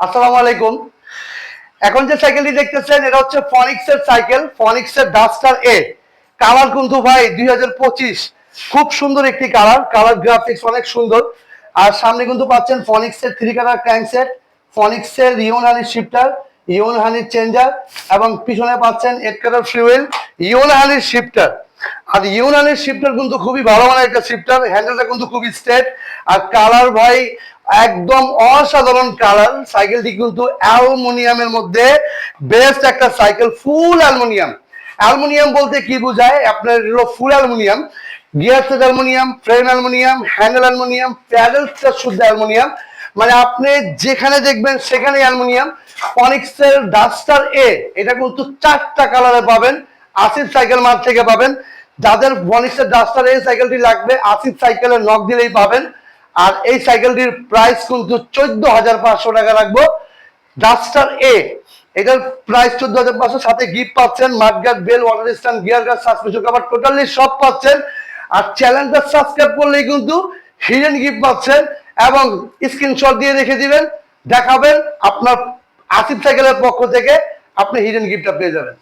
আসসালামু আলাইকুম। এখন যে সাইকেলটি দেখতেছেন, এটা হচ্ছে ফনিক্স এর সাইকেল ফনিক্স এর ডাস্টার এ কালার কিন্তু ভাই দুই হাজার পঁচিশ। খুব সুন্দর একটি কালার কালার গ্রাফিক্স অনেক সুন্দর। আর সামনে কিন্তু পাচ্ছেন ফনিক্স এর থ্রি কালার ক্র্যাঙ্কসেট ফনিক্স এর ইয়ন হানি শিফটার ইয়ন হানির চেঞ্জার এবং পিছনে পাচ্ছেন এড কালার ফিউয়েল ইয়ন হানির শিফটার আর ইউনানের শিফটার কিন্তু খুবই ভালো মানের একটা শিফটার হ্যান্ডেলটা কিন্তু খুবই স্ট্রেট আর কালার ভাই একদম অসাধারণ কালার। সাইকেলটি কিন্তু অ্যালুমিনিয়ামের মধ্যে বেস্ট একটা সাইকেল, ফুল অ্যালুমিনিয়াম। অ্যালুমিনিয়াম বলতে কি বোঝায়? আপনার হলো full aluminium, gear set aluminium, frame aluminium, handle aluminium প্যাডেলসটা শুদ্ধ অ্যালুমিনিয়াম। মানে আপনি যেখানে দেখবেন সেখানে অ্যালুমিনিয়াম। ফনিক্সের ডাস্টার এ, এটা কিন্তু চারটা কালারে পাবেন। আসিফ সাইকেল মার্ট থেকে পাবেন। যাদের ফনিক্সের ডাস্টার এ সাইকেলটি লাগবে, আসিফ সাইকেলের নক দিলেই পাবেন। আর এই সাইকেলটির প্রাইস কিন্তু চোদ্দ হাজার পাঁচশো টাকা রাখব ডাস্টার এ এটার প্রাইস চোদ্দ হাজার পাঁচশো, সাথে গিফট পাচ্ছেন mudguard bell water stand gear guard suspension cover totally সব পাচ্ছেন। আর চ্যানেলটা সাবস্ক্রাইব করলেই কিন্তু হিডেন গিফট পাচ্ছেন এবং স্ক্রিনশট দিয়ে রেখে দিবেন, দেখাবেন আপনার আসিফ সাইকেলের পক্ষ থেকে আপনি হিডেন গিফটটা পেয়ে যাবেন।